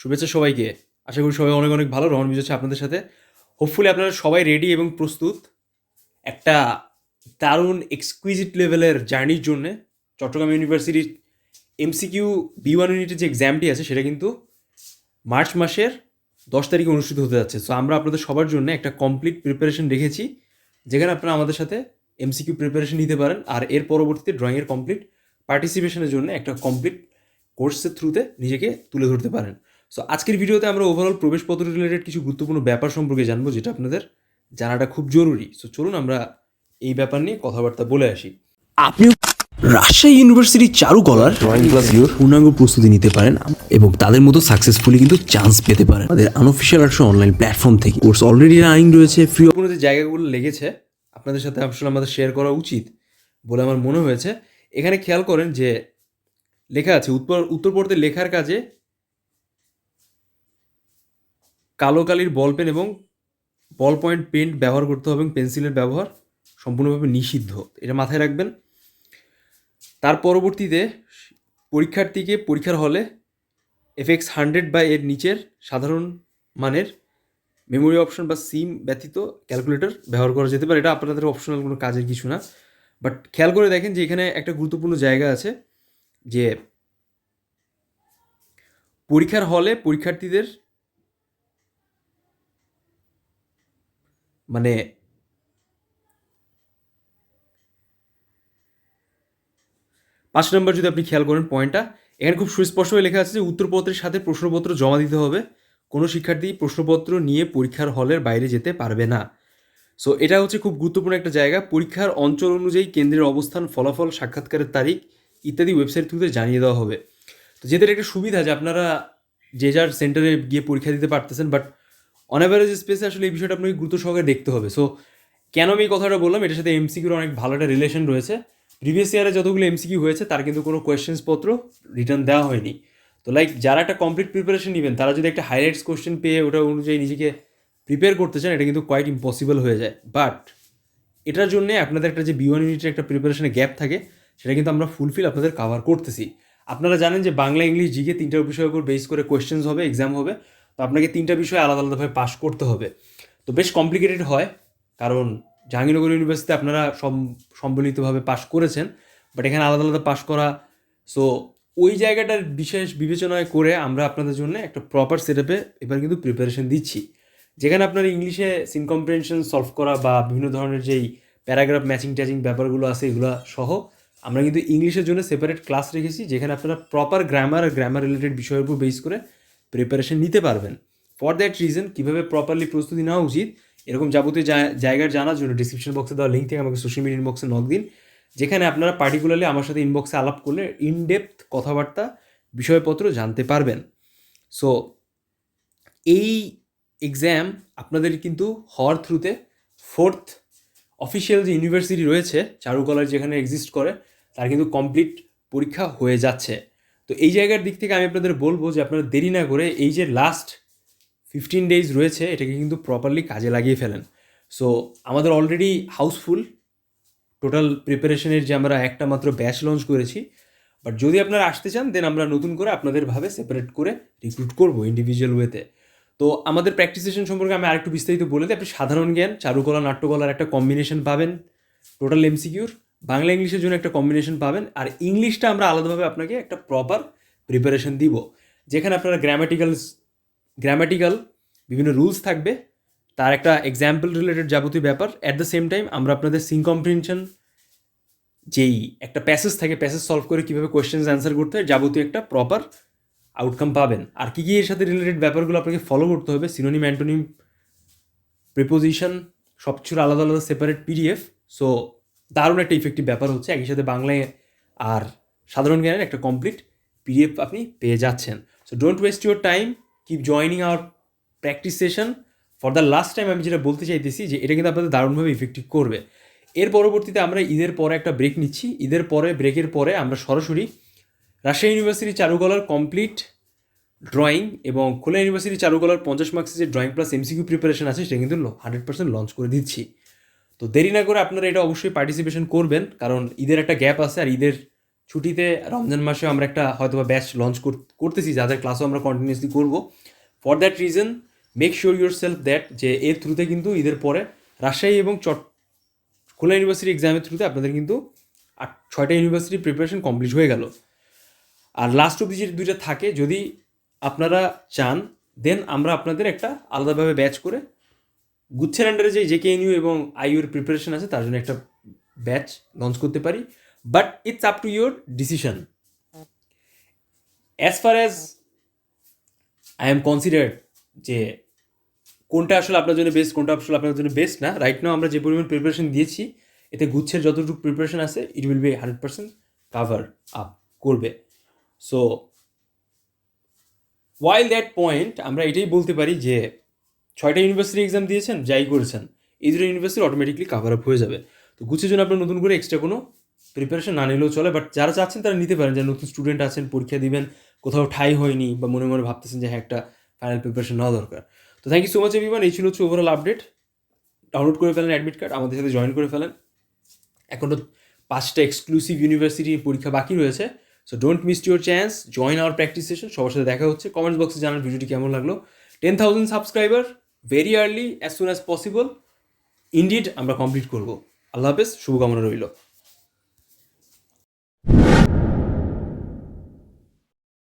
শুভেচ্ছা সবাইকে। আশা করি সবাই অনেক অনেক ভালো। রহন হচ্ছে আপনাদের সাথে। হোপফুলি আপনারা সবাই রেডি এবং প্রস্তুত একটা দারুণ এক্সকুইজিট লেভেলের জার্নির জন্য। চট্টগ্রাম ইউনিভার্সিটির এমসিকিউ বি ওয়ান ইউনিটের যে এক্সামটি আছে, সেটা কিন্তু মার্চ মাসের দশ তারিখে অনুষ্ঠিত হতে যাচ্ছে। সো আমরা আপনাদের সবার জন্য একটা কমপ্লিট প্রিপারেশন রেখেছি, যেখানে আপনারা আমাদের সাথে এমসিকিউ প্রিপারেশন নিতে পারেন। আর এর পরবর্তীতে ড্রয়িংয়ের কমপ্লিট পার্টিসিপেশনের জন্য একটা কমপ্লিট কোর্সের থ্রুতে নিজেকে তুলে ধরতে পারেন। সো আজকের ভিডিওতে আমরা ওভারঅল প্রবেশপত্র রিলেটেড কিছু গুরুত্বপূর্ণ ব্যাপার সম্পর্কে জানব যেটা আপনাদের জানাটা খুব জরুরি। সো চলুন আমরা এই ব্যাপার নিয়ে কথাবার্তা বলে আসি। আপনিও রাজশাহী ইউনিভার্সিটির চারুকলার ড্রয়িং ক্লাস পূর্ণাঙ্গ প্রস্তুতি নিতে পারেন এবং তাদের মতো সাকসেসফুলি কিন্তু চান্স পেতে পারেন। আমাদের আনঅফিসিয়াল আর্টস অনলাইন প্ল্যাটফর্ম থেকে। কোর্স অলরেডি রানিং রয়েছে ফ্রি কোনো যে জায়গাগুলো লেগেছে আপনাদের সাথে আসলে আমাদের শেয়ার করা উচিত বলে আমার মনে হয়েছে। এখানে খেয়াল করেন যে লেখা আছে উত্তর উত্তর পড়তে লেখার কাজে কালো কালির বল পেন এবং বল পয়েন্ট পেন্ট ব্যবহার করতে হবে এবং পেন্সিলের ব্যবহার সম্পূর্ণভাবে নিষিদ্ধ। এটা মাথায় রাখবেন। তার পরবর্তীতে পরীক্ষার্থীকে পরীক্ষার হলে এফএক্স হান্ড্রেড বা এর নিচের সাধারণ মানের মেমোরি অপশন বা সিম ব্যতীত ক্যালকুলেটর ব্যবহার করা যেতে পারে। এটা আপনাদের অপশনাল কোনো কাজের কিছু না। বাট খেয়াল করে দেখেন যে এখানে একটা গুরুত্বপূর্ণ জায়গা আছে যে পরীক্ষার হলে পরীক্ষার্থীদের মানে পাঁচ নম্বর যদি আপনি খেয়াল করেন পয়েন্টটা এখানে খুব সুস্পষ্টভাবে লেখা আছে যে উত্তরপত্রের সাথে প্রশ্নপত্র জমা দিতে হবে। কোনো শিক্ষার্থী প্রশ্নপত্র নিয়ে পরীক্ষার হলের বাইরে যেতে পারবে না। সো এটা হচ্ছে খুব গুরুত্বপূর্ণ একটা জায়গা। পরীক্ষার অঞ্চল অনুযায়ী কেন্দ্রের অবস্থান, ফলাফল, সাক্ষাৎকারের তারিখ ইত্যাদি ওয়েবসাইট থ্রুতে জানিয়ে দেওয়া হবে। তো যেদের একটা সুবিধা যে আপনারা যে যার সেন্টারে গিয়ে পরীক্ষা দিতে পারতেছেন বাট অন স্পেসে আসলে এই বিষয়টা আপনাকে গুরুত্ব সহকারে দেখতে হবে। সো কেন আমি কথাটা বললাম? এটার সাথে এমসিকিউর অনেক ভালো একটা রিলেশন রয়েছে। প্রিভিয়াস ইয়ারে যতগুলো এমসিকিউ হয়েছে, তার কিন্তু কোনো কোয়েশ্চেন্স পত্র রিটার্ন দেওয়া হয়নি। তো লাইক যারা একটা কমপ্লিট প্রিপারেশন নেবেন, তারা যদি একটা হাইলাইটস কোয়েশ্চেন পেয়ে ওটা অনুযায়ী নিজেকে প্রিপেয়ার করতে চান, এটা কিন্তু কোয়াইট ইম্পসিবল হয়ে যায়। বাট এটার জন্যে আপনাদের একটা যে বি ওয়ান ইউনিটের একটা প্রিপারেশনের গ্যাপ থাকে, সেটা কিন্তু আমরা ফুলফিল আপনাদের কাভার করতেছি। আপনারা জানেন যে বাংলা ইংলিশ জিকে তিনটা বিষয়ের উপর বেস করে কোয়েশ্চেন্স হবে এক্সাম হবে। তো আপনাকে তিনটা বিষয় আলাদা আলাদাভাবে পাশ করতে হবে। তো বেশ কমপ্লিকেটেড হয়, কারণ জাহাঙ্গীরনগর ইউনিভার্সিটিতে আপনারা সম, সম্মিলিতভাবে পাশ করেছেন বাট এখানে আলাদা আলাদা পাশ করা। সো ওই জায়গাটার বিশেষ বিবেচনায় করে আমরা আপনাদের জন্য একটা প্রপার সেট আপে এবার কিন্তু প্রিপারেশন দিচ্ছি। যেখানে আপনার ইংলিশে সিন কম্প্রিহেনশন সলভ করা বা বিভিন্ন ধরনের যেই প্যারাগ্রাফ ম্যাচিং ট্যাচিং ব্যাপারগুলো আছে, এগুলো সহ আমরা কিন্তু ইংলিশের জন্য সেপারেট ক্লাস রেখেছি, যেখানে আপনারা প্রপার গ্রামার আর গ্রামার রিলেটেড বিষয়ের উপর বেস করে প্রিপারেশন নিতে পারবেন। ফর দ্যাট রিজন কীভাবে প্রপারলি প্রস্তুতি নেওয়া উচিত, এরকম যাবতীয় জায়গার জানার জন্য ডিসক্রিপশন বক্সে দেওয়া লিঙ্ক থেকে আমাকে সোশ্যাল মিডিয়া ইনবক্সে নক দিন। যেখানে আপনারা পার্টিকুলারলি আমার সাথে ইনবক্সে আলাপ করলে ইনডেপথ কথাবার্তা, বিষয়পত্র জানতে পারবেন। সো এই এক্সাম আপনাদের কিন্তু হওয়ার থ্রুতে ফোর্থ অফিসিয়াল যে ইউনিভার্সিটি রয়েছে, চারুকলার যেখানে এক্সিস্ট করে, তার কিন্তু কমপ্লিট পরীক্ষা হয়ে যাচ্ছে। তো এই জায়গার দিক থেকে আমি আপনাদের বলব যে আপনারা দেরি না করে এই যে লাস্ট ফিফটিন ডেজ রয়েছে, এটাকে কিন্তু প্রপারলি কাজে লাগিয়ে ফেলেন। সো আমাদের অলরেডি হাউসফুল টোটাল প্রিপারেশনের যে আমরা একটা মাত্র ব্যাচ লঞ্চ করেছি। বাট যদি আপনারা আসতে চান দেন আমরা নতুন করে আপনাদেরভাবে সেপারেট করে রিক্রুট করব ইন্ডিভিজুয়াল ওয়েতে তো। আমাদের প্র্যাকটিস সেশন সম্পর্কে আমি আরেকটু বিস্তারিত বলে দিই। আপনি সাধারণ জ্ঞান, চারুকলা, নাট্যকলার একটা কম্বিনেশন পাবেন টোটাল এমসিকিউর বাংলা ইংলিশের জন্য একটা কম্বিনেশন পাবেন, আর ইংলিশটা আমরা আলাদাভাবে আপনাকে একটা প্রপার প্রিপারেশন দিব, যেখানে আপনারা গ্রামাটিক্যাল গ্রামাটিক্যাল বিভিন্ন রুলস থাকবে, তার একটা এক্সাম্পল রিলেটেড যাবতীয় ব্যাপার অ্যাট দ্য সেম টাইম আমরা আপনাদের সিং কম্প্রিহেনশন যেই একটা প্যাসেজ থাকে প্যাসেজ সলভ করে কীভাবে কোয়েশ্চেন্স অ্যান্সার করতে হয়, যাবতীয় একটা প্রপার আউটকাম পাবেন। আর কী কী এর সাথে রিলেটেড ব্যাপারগুলো আপনাকে ফলো করতে হবে সিনোনিম অ্যান্টোনিম প্রিপোজিশন সব কিছুর আলাদা আলাদা সেপারেট পিডিএফ সো দারুণ একটা ইফেক্টিভ ব্যাপার হচ্ছে একই সাথে বাংলায় আর সাধারণ জ্ঞানের একটা কমপ্লিট পিডিএফ আপনি পেয়ে যাচ্ছেন। So don't waste your time keep joining our practice session for the last time আমি যেটা বলতে চাইতেছি যে, এটা কিন্তু আপনাদের দারুণভাবে ইফেক্টিভ করবে। এর পরবর্তীতে আমরা ঈদের পরে একটা ব্রেক নিচ্ছি। ঈদের পরে ব্রেকের পরে আমরা সরাসরি রাজশাহী ইউনিভার্সিটি চারুকলার কমপ্লিট ড্রয়িং এবং খোলা ইউনিভার্সিটি চারুকলার পঞ্চাশ মার্কসের যে ড্রয়িং প্লাস এমসিকিউ প্রিপারেশন আছে, সেটা কিন্তু হান্ড্রেড পার্সেন্ট লঞ্চ করে দিচ্ছি। তো দেরি না করে আপনারা এটা অবশ্যই পার্টিসিপেশন করবেন, কারণ ঈদের একটা গ্যাপ আছে আর ঈদের ছুটিতে রমজান মাসে আমরা একটা হয়তো বা ব্যাচ লঞ্চ করতেছি, যাদের ক্লাসও আমরা কন্টিনিউসলি করব। For that reason make sure yourself that যে এর থ্রুতে কিন্তু ঈদের পরে রাজশাহী এবং চট, খুলনা ইউনিভার্সিটি এক্সামের থ্রুতে আপনাদের কিন্তু আট, ছয়টা ইউনিভার্সিটি প্রিপারেশন কমপ্লিট হয়ে গেল। আর লাস্ট অব্দি যে দুইটা থাকে, যদি আপনারা চান দেন আমরা আপনাদের একটা আলাদাভাবে ব্যাচ করে গুচ্ছের আন্ডারে যে জেকে এনইউ এবং আইইউর প্রিপারেশন আছে, তার জন্য একটা ব্যাচ লঞ্চ করতে পারি। But it's up to your decision as far as I am considered যে কোনটা আসলে আপনার জন্য বেস্ট কোনটা আসলে আপনার জন্য বেস্ট না রাইট নাও আমরা যে পরিমাণ প্রিপারেশন দিয়েছি, এতে গুচ্ছের যতটুকু প্রিপারেশন আছে it will be hundred percent cover up করবে। সো ওয়াইল দ্যাট পয়েন্ট আমরা এটাই বলতে পারি যে ছয়টা ইউনিভার্সিটি এক্সাম দিয়েছেন, যাই করেছেন, এই দুটো ইউনিভার্সিটি অটোমেটিকলি কাভার আপ হয়ে যাবে। তো গুছের জন্য আপনার নতুন করে এক্সট্রা কোনো প্রিপারেশন না নিলেও চলে বাট যারা চাচ্ছেন তারা নিতে পারেন যারা নতুন স্টুডেন্ট আছেন, পরীক্ষা দিবেন, কোথাও ঠাই হয়নি বা মনে মনে ভাবতেছেন যে হ্যাঁ একটা ফাইনাল প্রিপারেশন নেওয়া দরকার। তো thank you so much everyone এই ছিল হচ্ছে ওভারঅল আপডেট ডাউনলোড করে ফেলেন অ্যাডমিট কার্ড আমাদের সাথে জয়েন করে ফেলেন। এখনও পাঁচটা এক্সক্লুসিভ ইউনিভার্সিটির পরীক্ষা বাকি রয়েছে so don't miss your chance join our practice session সবার সাথে দেখা হচ্ছে। কমেন্টস বক্সে জানার ভিডিওটি কেমন লাগল। Ten thousand subscriber very early as soon as possible indeed আমরা কমপ্লিট করব। আল্লাহ হাফেজ শুভকামনা রইল।